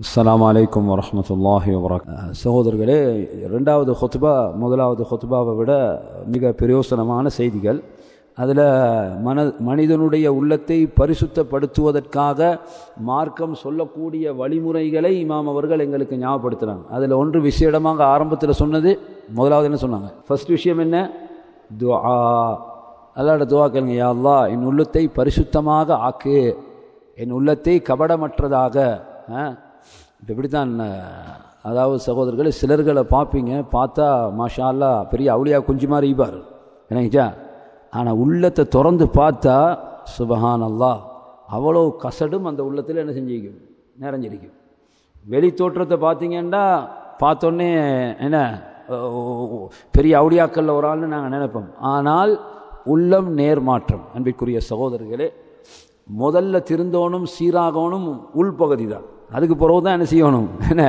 அஸ்லாம் வலைக்கம் வரமத்துல்லாஹி வபரக் சகோதரர்களே ரெண்டாவது ஹொத்துபா முதலாவது ஹொத்துபாவை விட மிக பிரயோசனமான செய்திகள். அதில் மன மனிதனுடைய உள்ளத்தை பரிசுத்தப்படுத்துவதற்காக மார்க்கம் சொல்லக்கூடிய வழிமுறைகளை இமாம் அவர்கள் எங்களுக்கு ஞாபகப்படுத்துகிறாங்க அதில் ஒன்று விஷயமாக ஆரம்பத்தில் சொன்னது முதலாவது என்ன சொன்னாங்க? ஃபர்ஸ்ட் விஷயம் என்ன? துஆ. அல்லாட துவா கேளுங்க யா என் உள்ளத்தை பரிசுத்தமாக ஆக்கு. என் உள்ளத்தை கபடமற்றதாக இப்போ இப்படி தான் அதாவது சகோதரர்களே சிலர்களை பார்ப்பீங்க பார்த்தா மாஷா பெரிய அவுளியா குஞ்சு மாதிரி ஈபார். என்னங்கச்சா ஆனால் உள்ளத்தை திறந்து பார்த்தா சுபஹான் அவ்வளோ கசடும் அந்த உள்ளத்தில் என்ன செஞ்சிருக்கும் நிறைஞ்சிருக்கும். வெளி தோற்றத்தை பார்த்தீங்கன்னா பார்த்தோன்னே என்ன பெரிய அவுடியாக்கல்ல ஒரு ஆள்னு நாங்கள் நினைப்போம். ஆனால் உள்ளம் நேர்மாற்றம் அன்பிற்குரிய சகோதரர்களே முதல்ல திருந்தோனும் சீராகவனும் உள்பகுதி தான். அதுக்கு பிறகு தான் என்ன செய்யணும்? என்ன?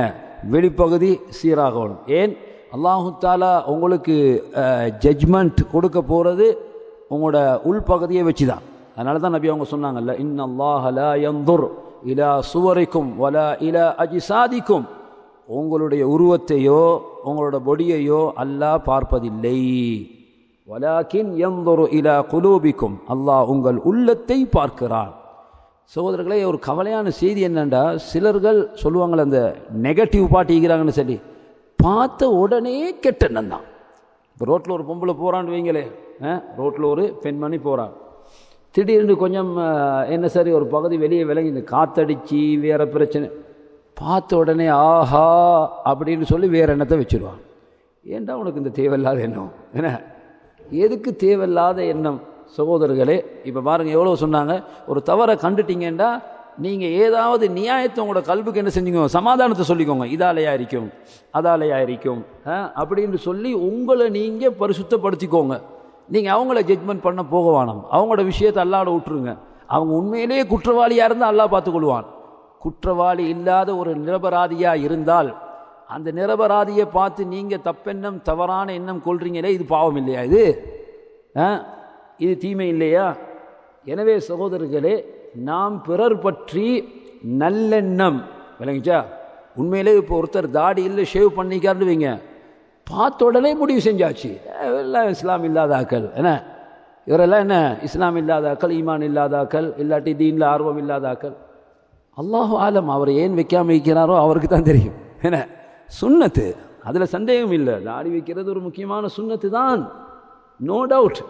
வெளிப்பகுதி சீராகணும். ஏன்? அல்லாஹு தாலா உங்களுக்கு ஜட்ஜ்மெண்ட் கொடுக்க போகிறது உங்களோட உள்பகுதியை வச்சு தான் அதனால தான் நபி அவங்க சொன்னாங்கல்ல இன் அல்லாஹலா இலா சுவரைக்கும் வலா இலா அஜிசாதிக்கும். உங்களுடைய உருவத்தையோ உங்களோட பொடியையோ அல்லாஹ் பார்ப்பதில்லை. வலாக்கின் எந்தொரு இலா குலூபிக்கும். அல்லாஹ் உங்கள் உள்ளத்தை பார்க்கிறான். சகோதரர்களே ஒரு கவலையான செய்தி என்னென்னா சிலர்கள் சொல்லுவாங்களே அந்த நெகட்டிவ் பாட்டிக்கிறாங்கன்னு சொல்லி. பார்த்த உடனே கெட்ட எண்ணம் தான். இப்போ ரோட்டில் ஒரு பொம்பளை போகிறான்னு வைங்களே ரோட்டில் ஒரு பெண்மணி போகிறான் திடீர்னு கொஞ்சம் என்ன சரி ஒரு பகுதி வெளியே விளங்கி இந்த காத்தடிச்சு வேறு பிரச்சனை. பார்த்த உடனே ஆஹா அப்படின்னு சொல்லி வேறு எண்ணத்தை வச்சுருவான். ஏன்டா உனக்கு இந்த தேவையில்லாத எண்ணம்? என்ன? எதுக்கு தேவையில்லாத எண்ணம்? சகோதரர்களே இப்போ பாருங்கள் எவ்வளோ சொன்னாங்க. ஒரு தவறை கண்டுட்டீங்கன்னா நீங்கள் ஏதாவது நியாயத்தை உங்களோட கல்விக்கு என்ன செஞ்சுக்கோங்க சமாதானத்தை சொல்லிக்கோங்க. இதாலையா இருக்கும் அதாலையா இருக்கும். அப்படின்னு சொல்லி உங்களை நீங்கள் பரிசுத்தப்படுத்திக்கோங்க. நீங்கள் அவங்கள ஜட்ஜ்மெண்ட் பண்ண போக வேணாம். அவங்களோட விஷயத்தை அல்லாட விட்டுருங்க. அவங்க உண்மையிலேயே குற்றவாளியாக இருந்தால் அல்லா பார்த்துக்கொள்வான். குற்றவாளி இல்லாத ஒரு நிரபராதியாக இருந்தால் அந்த நிரபராதியை பார்த்து நீங்கள் தப்பெண்ணம் தவறான எண்ணம் கொள்றீங்களே இது பாவம் இல்லையா இது? இது தீமை இல்லையா? எனவே சகோதரர்களே நாம் பிறர் பற்றி நல்லெண்ணம். விளங்குச்சா? உண்மையிலே இப்போ ஒருத்தர் தாடி இல்லை ஷேவ் பண்ணிக்காருன்னு வைங்க. பார்த்த உடனே முடிவு செஞ்சாச்சு. எல்லாம் இஸ்லாம் இல்லாத ஆக்கள். என்ன? இவரெல்லாம் என்ன? இஸ்லாம் இல்லாத ஆக்கள் ஈமான் இல்லாதாக்கள் இல்லாட்டி தீனில் ஆர்வம் இல்லாதாக்கள் அல்லாஹு ஆலம் அவர் ஏன் வைக்காமல் வைக்கிறாரோ அவருக்கு தான் தெரியும். என்ன? சுண்ணத்து. அதில் சந்தேகம் இல்லை. தாடி வைக்கிறது ஒரு முக்கியமான சுண்ணத்து தான் நோ டவுட்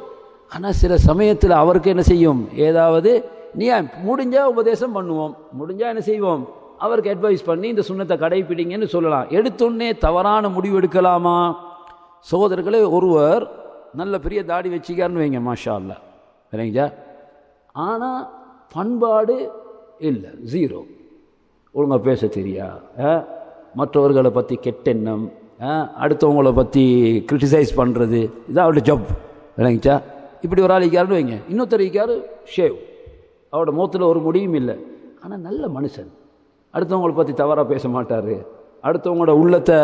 ஆனால் சில சமயத்தில் அவருக்கு என்ன செய்யும்? ஏதாவது நீ முடிஞ்சால் உபதேசம் பண்ணுவோம் முடிஞ்சால் என்ன செய்வோம்? அவருக்கு அட்வைஸ் பண்ணி இந்த சுண்ணத்தை கடைப்பிடிங்கன்னு சொல்லலாம். எடுத்தோடனே தவறான முடிவு எடுக்கலாமா? சகோதரர்களே ஒருவர் நல்ல பெரிய தாடி வச்சுக்காருன்னு வைங்க மாஷா அல்ல சரிங்களா ஆனால் பண்பாடு இல்லை ஜீரோ ஒழுங்காக பேச தெரியா? மற்றவர்களை பற்றி கெட்டெண்ணம் அடுத்தவங்களை பற்றி கிரிட்டிசைஸ் பண்ணுறது இதான் அவருடைய ஜப் விளங்கிச்சா? இப்படி ஒரு ஆள் இருக்காருன்னு வைங்க. இன்னொருத்தர் இருக்காரு ஷேவ். அவரோட முகத்தில் ஒரு முடியும் இல்லை. ஆனால் நல்ல மனுஷன். அடுத்தவங்களை பற்றி தவறாக பேச மாட்டார். அடுத்தவங்களோட உள்ளத்தை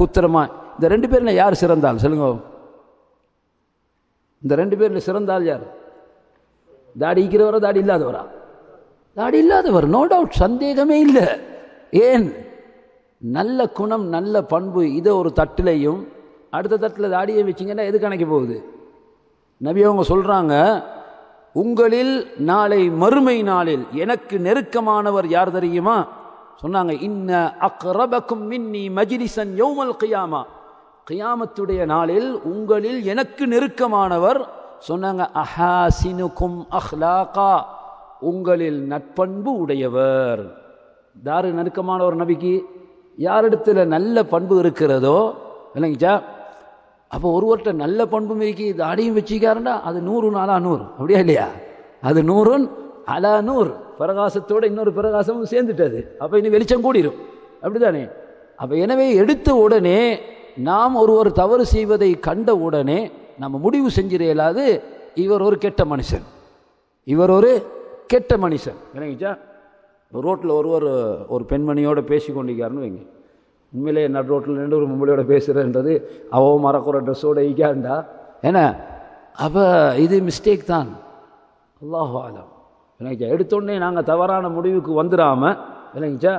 குத்திரமா இந்த ரெண்டு பேரில் யார் சிறந்தால் சொல்லுங்க. இந்த ரெண்டு பேரில் சிறந்தால் யார்? தாடி இருக்கிறவரா தாடி இல்லாதவரா? தாடி இல்லாதவர் நோ டவுட் சந்தேகமே இல்லை. ஏன்? நல்ல குணம் நல்ல பண்பு இதை ஒரு தட்டிலையும் அடுத்த தட்டில் தாடியை வச்சிங்கன்னா எது கணக்கு போகுது? நபி அவங்க சொல்கிறாங்க உங்களில் நாளை மறுமை நாளில் எனக்கு நெருக்கமானவர் யார் தெரியுமா? சொன்னாங்க இன்ன அக்ரபக்கும் மின்னி மஜிலிசன் யோமல் கியாமா. கியாமத்துடைய நாளில் உங்களில் எனக்கு நெருக்கமானவர் சொன்னாங்க அஹாசினுக்கும் அஹ்லாகா. உங்களில் நட்பண்பு உடையவர். தாரு நெருக்கமானவர் நபிக்கு? யாரிடத்தில் நல்ல பண்பு இருக்கிறதோ இல்லைங்கச்சா அப்போ ஒருவர்கிட்ட நல்ல பண்பும் இருக்கி தாடியும் வச்சுக்காருண்டா அது நூறு நாலா நூறு. அப்படியா இல்லையா? அது நூறுன் அலா நூறு. பிரகாசத்தோட இன்னொரு பிரகாசமும் சேர்ந்துட்டது. அப்போ இனி வெளிச்சம் கூடிரும். அப்படிதானே? அப்போ எனவே எடுத்த உடனே நாம் ஒருவர் தவறு செய்வதை கண்ட உடனே நம்ம முடிவு செஞ்சிடலாது. இவர் ஒரு கெட்ட மனுஷன். இவர் ஒரு கெட்ட மனுஷன். விளங்கிச்சா? ரோட்டில் ஒருவர் ஒரு பெண்மணியோடு பேசி கொண்டிருக்காருன்னு வைங்க. உண்மையிலே நடு ரோட்டில் நின்று ஒரு மும்பளையோட பேசுகிறேன்றது அவ மறக்குற ட்ரெஸ்ஸோட ஈகாண்டா ஏன்னா அப்போ இது மிஸ்டேக் தான். அல்லாஹ் ஆலம் விளங்கிச்சா? எடுத்தோடனே நாங்கள் தவறான முடிவுக்கு வந்துடாமல் விளங்கிச்சா?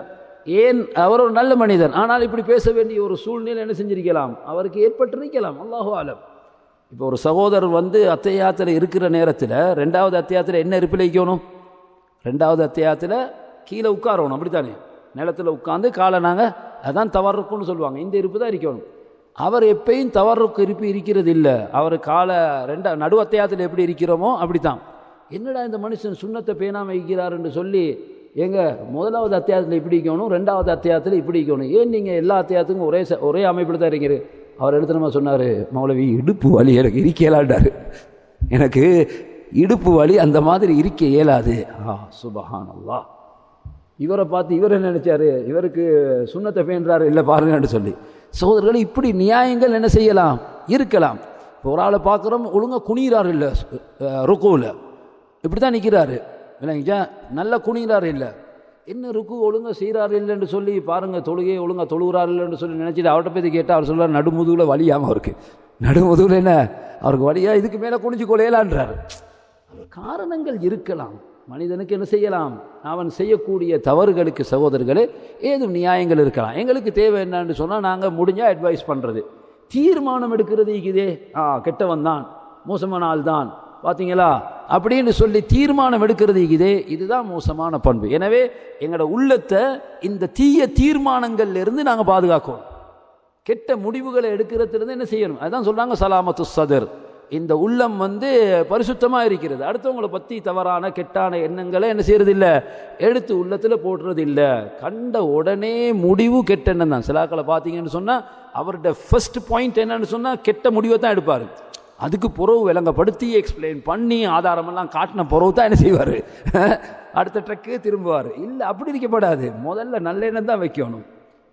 ஏன் அவர் ஒரு நல்ல மனிதன் ஆனால் இப்படி பேச வேண்டிய ஒரு சூழ்நிலை என்ன செஞ்சிருக்கலாம்? அவருக்கு ஏற்பட்டிருக்கலாம் அல்லாஹு ஆலம் இப்போ ஒரு சகோதரர் வந்து அத்தையாத்தில் இருக்கிற நேரத்தில் ரெண்டாவது அத்தியாயத்தில் என்ன இருப்பில் வைக்கணும்? ரெண்டாவது அத்தியாயத்தில் கீழே உட்காரணும் அப்படித்தானே? நிலத்தில் உட்காந்து காலை நாங்கள் அதான் தவறுக்குன்னு சொல்லுவாங்க. இந்த இருப்பு தான் இருக்கணும். அவர் எப்பயும் தவறுக்கு இருப்பு இருக்கிறது இல்லை அவர் காலை ரெண்டா நடுவத்தையாத்தில் எப்படி இருக்கிறோமோ அப்படித்தான். என்னடா இந்த மனுஷன் சுண்ணத்தை பேணாமல் இருக்கிறாருன்னு சொல்லி ஏங்க முதலாவது அத்தியாயத்தில் இப்படி இருக்கணும் ரெண்டாவது அத்தியாயத்தில் இப்படி இருக்கணும். ஏன் நீங்கள் எல்லா அத்தியாயத்துக்கும் ஒரே ச- ஒரே அமைப்பில் தான் இருக்கிறீர் அவர் எடுத்துனமா சொன்னார் மௌலவி இடுப்பு வலி எனக்கு இருக்க இயலாண்டாரு எனக்கு இடுப்பு வலி அந்த மாதிரி இருக்க இயலாது. ஆ சுபஹானல்லா இவரை பார்த்து இவர் என்ன நினைச்சாரு? இவருக்கு சுண்ணத்தை பேன்றாரு இல்லை பாருங்கன்னு சொல்லி. சகோதரர்கள் இப்படி நியாயங்கள் என்ன செய்யலாம்? இருக்கலாம். இப்போ ஒரு ஆளை பார்க்குறோம் ஒழுங்காக குனிகிறாரு இல்லை ருக்குவில். இப்படி தான் நிற்கிறாரு இல்லைங்கச்சா நல்லா குனிகிறாரு இல்லை. என்ன ருக்கு ஒழுங்காக செய்கிறாரு இல்லைன்னு சொல்லி பாருங்கள் தொழுகையை ஒழுங்காக தொழுகிறாரு இல்லைன்னு சொல்லி நினச்சிட்டு அவர்கிட்ட போய் கேட்டால் அவர் சொல்கிறார் நடுமுதுகில் வலியாமல் அவருக்கு நடுமுதுகில் என்ன? அவருக்கு வழியாக இதுக்கு மேலே குனிஞ்சு கொலையலான்றார். காரணங்கள் இருக்கலாம். மனிதனுக்கு என்ன செய்யலாம்? அவன் செய்யக்கூடிய தவறுகளுக்கு சகோதரர்களே ஏதும் நியாயங்கள் இருக்கலாம். எங்களுக்கு தேவை என்னன்னு சொன்னால் நாங்கள் முடிஞ்சால் அட்வைஸ் பண்ணுறது தீர்மானம் எடுக்கிறது இதே ஆ கெட்டவன் தான் மோசமான ஆள் தான் பார்த்தீங்களா அப்படின்னு சொல்லி தீர்மானம் எடுக்கிறது இதே இதுதான் மோசமான பண்பு. எனவே எங்களோட உள்ளத்தை இந்த தீய தீர்மானங்கள்லேருந்து நாங்கள் பாதுகாக்கணும். கெட்ட முடிவுகளை எடுக்கிறதுலேருந்து என்ன செய்யணும்? அதுதான் சொல்கிறாங்க சலாமத்து சதர். இந்த உள்ளம் வந்து பரிசுத்தமாக இருக்கிறது. அடுத்தவங்களை பற்றி தவறான கெட்டான எண்ணங்களை என்ன செய்கிறது இல்லை எடுத்து உள்ளத்தில் போடுறது இல்லை கண்ட உடனே முடிவு கெட்ட எண்ணம் தான். சிலாக்களை பார்த்தீங்கன்னு சொன்னால் அவர்கிட்ட ஃபஸ்ட் பாயிண்ட் என்னன்னு சொன்னால் கெட்ட முடிவை தான் எடுப்பார். அதுக்கு புறவு விளங்கப்படுத்தி எக்ஸ்பிளைன் பண்ணி ஆதாரமெல்லாம் காட்டின புறவு தான் என்ன செய்வார்? அடுத்த ட்ரக்கு திரும்புவார். இல்லை அப்படி இருக்கப்படாது. முதல்ல நல்ல எண்ணம் தான் வைக்கணும்.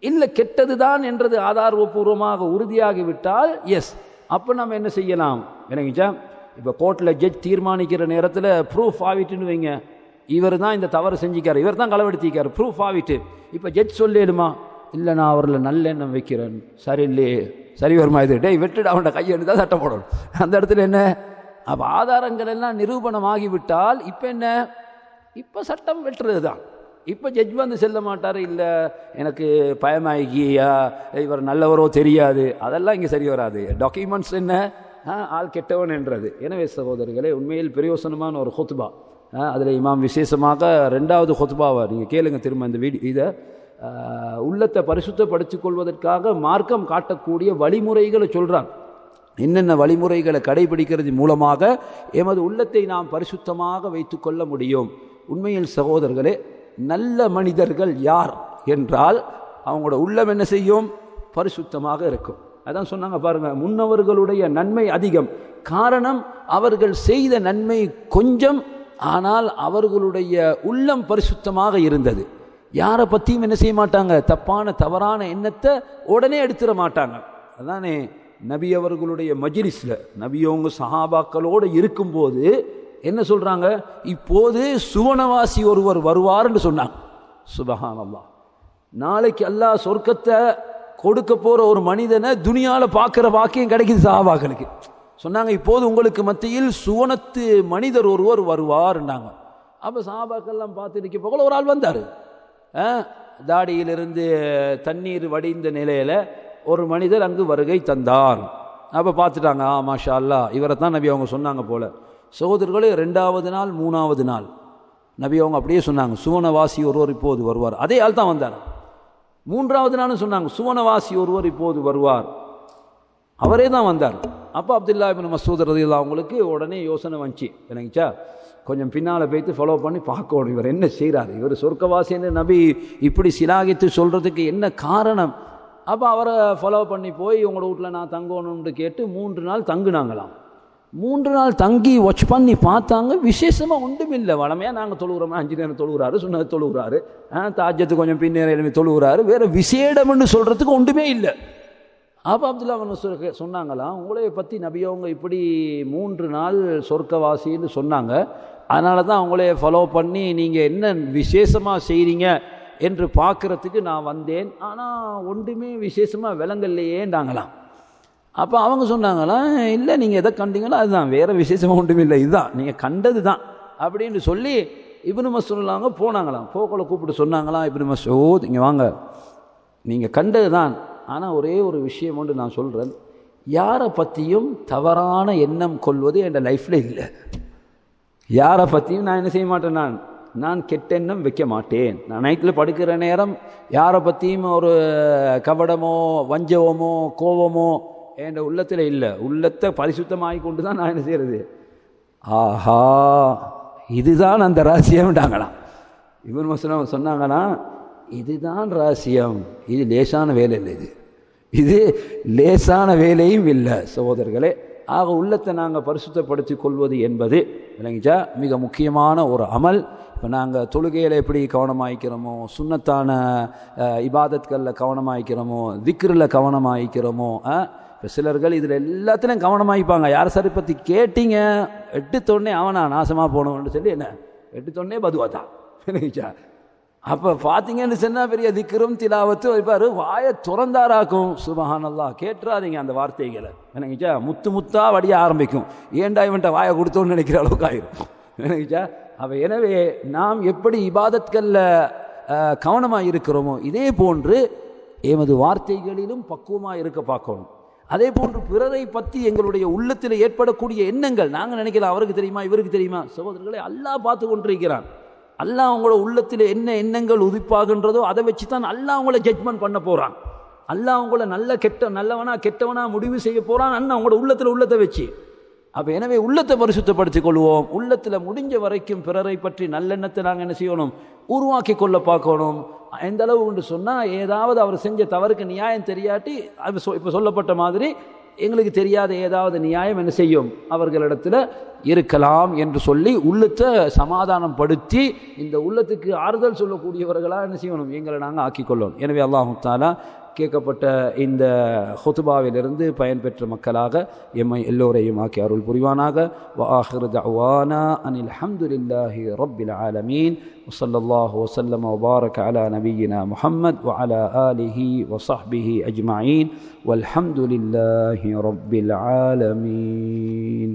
இல்லை கெட்டது தான் என்றது ஆதாரபூர்வமாக உறுதியாகிவிட்டால் எஸ் அப்போ நம்ம என்ன செய்யலாம்? விளங்கிச்சா இப்போ கோர்ட்டில் ஜட்ஜ் தீர்மானிக்கிற நேரத்தில் ப்ரூஃப் ஆகிட்டுன்னு வைங்க. இவர் தான் இந்த தவறு செஞ்சிக்கார். இவர் தான் களவெடுத்திக்கார் ப்ரூஃப் ஆகிட்டு இப்போ ஜட்ஜ் சொல்லிடுமா இல்லை நான் அவரில் நல்லெண்ணம் வைக்கிறேன். சரி இல்லையே. சரி வருமா இது? டே வெட்டுடு அவனோட கையெழுத்து தான் சட்டம் போடணும். அந்த இடத்துல என்ன? அப்போ ஆதாரங்கள் எல்லாம் நிரூபணமாகிவிட்டால் இப்போ என்ன? இப்போ சட்டம் வெட்டுறது தான் இப்போ ஜட்ஜ் வந்து செல்ல மாட்டார். இல்லை எனக்கு பயமாகியா இவர் நல்லவரோ தெரியாது. அதெல்லாம் இங்கே சரி வராது. டாக்குமெண்ட்ஸ் என்ன? ஆள் கெட்டவன் என்றது. எனவே சகோதரர்களே உண்மையில் பிரயோசனமான ஒரு ஹொத்பா. அதில் இமாம் விசேஷமாக ரெண்டாவது ஹொத்பாவை நீங்கள் கேளுங்க திரும்ப இந்த வீடு இதை உள்ளத்தை பரிசுத்தப்படுத்திக் கொள்வதற்காக மார்க்கம் காட்டக்கூடிய வழிமுறைகளை சொல்கிறான் என்னென்ன வழிமுறைகளை கடைபிடிக்கிறது மூலமாக எமது உள்ளத்தை நாம் பரிசுத்தமாக வைத்துக்கொள்ள முடியும். உண்மையில் சகோதரர்களே நல்ல மனிதர்கள் யார் என்றால் அவங்களோட உள்ளம் என்ன செய்யும்? பரிசுத்தமாக இருக்கும். அதான் சொன்னாங்க பாருங்க முன்னவர்களுடைய நன்மை அதிகம். காரணம் அவர்கள் செய்த நன்மை கொஞ்சம் ஆனால் அவர்களுடைய உள்ளம் பரிசுத்தமாக இருந்தது. யாரை பற்றியும் என்ன செய்ய மாட்டாங்க? தப்பான தவறான எண்ணத்தை உடனே எடுத்துட மாட்டாங்க. அதானே நபி அவர்களுடைய மஜிலிஸில் நபியவங்க சஹாபாக்களோடு இருக்கும்போது என்ன சொல்கிறாங்க இப்போது சுவனவாசி ஒருவர் வருவார்னு சொன்னாங்க. சுபஹானல்லாஹ். நாளைக்கு அல்லாஹ் சொர்க்கத்தை கொடுக்க போகிற ஒரு மனிதனை துனியாவில் பார்க்குற வாக்கியம் கிடைக்குது சஹாபாக்களுக்கு சொன்னாங்க இப்போது உங்களுக்கு மத்தியில் சுவனத்து மனிதர் ஒருவர் வருவார்னாங்க அப்போ சஹாபாக்கள்லாம் பார்த்து நிற்க போகல ஒரு ஆள் வந்தார். தாடியிலிருந்து தண்ணீர் வடிந்த நிலையில் ஒரு மனிதர் அங்கு வருகை தந்தார். அப்போ பார்த்துட்டாங்க ஆ மாஷா அல்லா இவரை தான் நபி அவங்க சொன்னாங்க போல. சகோதரர்களே ரெண்டாவது நாள் மூணாவது நாள். நபி அவங்க அப்படியே சொன்னாங்க சுவனவாசி ஒருவர் இப்போது வருவார். அதே ஆள் தான் வந்தார். மூன்றாவது நாளும் சொன்னாங்க சுவனவாசி ஒருவர் இப்போது வருவார். அவரே தான் வந்தார். அப்போ அப்துல்லா இபின் மசூத் ரதில்லா அவங்களுக்கு உடனே யோசனை வந்துச்சு. எனக்குச்சா கொஞ்சம் பின்னால் போய்த்து ஃபாலோ பண்ணி பார்க்கணும் இவர் என்ன செய்கிறார் இவர் சொர்க்கவாசின்னு நபி இப்படி சிலாகித்து சொல்கிறதுக்கு என்ன காரணம்? அப்போ அவரை ஃபாலோ பண்ணி போய் உங்களோட வீட்டில் நான் தங்கணும்னு கேட்டு மூன்று நாள் தங்குனாங்களாம். மூன்று நாள் தங்கி வாட்ச் பண்ணி பார்த்தாங்க. விசேஷமாக ஒன்றும் இல்லை. வளமையாக நாங்கள் தொழுகிறோம் அஞ்சு நேரம் தொழுகிறாரு சொன்னது தொழுகிறாரு தாஜ்யத்து கொஞ்சம் பின்னேரம் எழுப்பி தொழுகிறாரு வேறு விசேடம்னு சொல்கிறதுக்கு ஒன்றுமே இல்லை. ஆபா அப்துல்லா அவன் சொன்னாங்களாம் உங்களை பற்றி நபியவங்க இப்படி மூன்று நாள் சொர்க்கவாசின்னு சொன்னாங்க. அதனால தான் அவங்களே ஃபாலோ பண்ணி நீங்கள் என்ன விசேஷமாக செய்கிறீங்க என்று பார்க்குறதுக்கு நான் வந்தேன். ஆனால் ஒன்றுமே விசேஷமாக விளங்கலையேண்டாங்களாம் அப்போ அவங்க சொன்னாங்களாம் இல்லை நீங்கள் எதை கண்டீங்களோ அதுதான். வேறு விசேஷமாக ஒன்றும் இல்லை. இதுதான். நீங்கள் கண்டது தான் அப்படின்னு சொல்லி இப்னு மசூல்லாங்க போனாங்களாம். போக்களை கூப்பிட்டு சொன்னாங்களாம் இப்னு மசூத் இங்கே வாங்க. நீங்கள் கண்டது தான் ஆனால் ஒரே ஒரு விஷயம் ஒன்று நான் சொல்கிறேன் யாரை பற்றியும் தவறான எண்ணம் கொள்வது என் லைஃப்பில் இல்லை. யாரை பற்றியும் நான் என்ன செய்ய மாட்டேன் நான்? நான் கெட்ட எண்ணம் வைக்க மாட்டேன். நான் நைட்டில் படுக்கிற நேரம் யாரை பற்றியும் ஒரு கபடமோ வஞ்சவமோ கோவமோ என் உள்ளத்தில் இல்லை. உள்ளத்தை பரிசுத்தமாகி கொண்டு தான் நான் என்ன செய்கிறது ஆஹா இதுதான் அந்த ரகசியம்ட்டாங்களாம் இவன் மசனம் சொன்னாங்கன்னா இதுதான் ரகசியம். இது லேசான வேலை இல்லை இது. இது லேசான வேலையும் இல்லை சகோதரர்களே. ஆக உள்ளத்தை நாங்கள் பரிசுத்தப்படுத்தி கொள்வது என்பது விளங்கிச்சா? மிக முக்கியமான ஒரு அமல். இப்போ நாங்கள் தொழுகையில் எப்படி கவனமாயிக்கிறோமோ சுண்ணத்தான இபாதத்களில் கவனமாயிக்கிறோமோ திக்ரில் கவனமாயிக்கிறோமோ இப்போ சிலர்கள் இதில் எல்லாத்துலையும் கவனமாகிப்பாங்க யார் சார் பற்றி கேட்டீங்க? எட்டுத்தொடனே அவனா நாசமாக போகணும்னு சொல்லி என்ன? எட்டுத்தொடனே பதுவா தான் விளங்கிச்சா அப்போ பார்த்தீங்கன்னு சொன்னால் பெரிய திக்கரும் திலாவத்து வைப்பார் வாயை துறந்தாராக்கும். சுபஹானல்லா கேட்டுறாதீங்க அந்த வார்த்தைகளை. என்னங்கச்சா முத்து முத்தா வடிய ஆரம்பிக்கும். ஏண்டா இவன்ட்ட வாயை கொடுத்தோன்னு நினைக்கிற அளவுக்கு ஆயிரும். என்னங்கச்சா அப்போ எனவே நாம் எப்படி இபாதத்களில் கவனமாக இருக்கிறோமோ இதே போன்று எமது வார்த்தைகளிலும் பக்குவமாக இருக்க பார்க்கணும். அதே போன்று பிறரை பற்றி எங்களுடைய உள்ளத்தில் ஏற்படக்கூடிய எண்ணங்கள். நாங்கள் நினைக்கலாம் அவருக்கு தெரியுமா இவருக்கு தெரியுமா? சகோதரர்களை அல்லாஹ் பார்த்து கொண்டிருக்கிறான். அல்லாஹ் அவங்களோட உள்ளத்தில் என்ன எண்ணங்கள் உதிப்பாகின்றதோ அதை வச்சு தான் அல்லாஹ் அவங்கள ஜட்மெண்ட் பண்ண போகிறான் அல்லாஹ் அவங்கள நல்ல கெட்ட நல்லவனா கெட்டவனா முடிவு செய்ய போகிறான் அண்ணன் அவங்களோட உள்ளத்தில் உள்ளத்தை வச்சு. அப்போ எனவே உள்ளத்தை பரிசுத்தப்படுத்திக் கொள்வோம். உள்ளத்தில் முடிஞ்ச வரைக்கும் பிறரை பற்றி நல்லெண்ணத்தை நாங்கள் என்ன செய்யணும்? உருவாக்கி கொள்ள பார்க்கணும். எந்த அளவு உண்டு சொன்னால் ஏதாவது அவர் செஞ்ச தவறுக்கு நியாயம் தெரியாட்டி அது இப்போ சொல்லப்பட்ட மாதிரி எங்களுக்கு தெரியாத ஏதாவது நியாயம் என்ன செய்யும்? அவர்களிடத்தில் இருக்கலாம் என்று சொல்லி உள்ளத்தை சமாதானம் படுத்தி இந்த உள்ளத்துக்கு ஆறுதல் சொல்லக்கூடியவர்களாக என்ன செய்யணும்? எங்களை நாங்கள் ஆக்கிக்கொள்ளணும் எனவே அல்லாஹு தாலா கேட்கப்பட்ட இந்த ஹொத்துபாவிலிருந்து பயன்பெற்ற மக்களாக எம்மை எல்லோரையும் ஆக்கி அருள் புரிவானாக وآخر دعوانا أن الحمد لله رب العالمين وصلى الله وسلم وبارك على نبينا محمد وعلى آله وصحبه أجمعين والحمد لله رب العالمين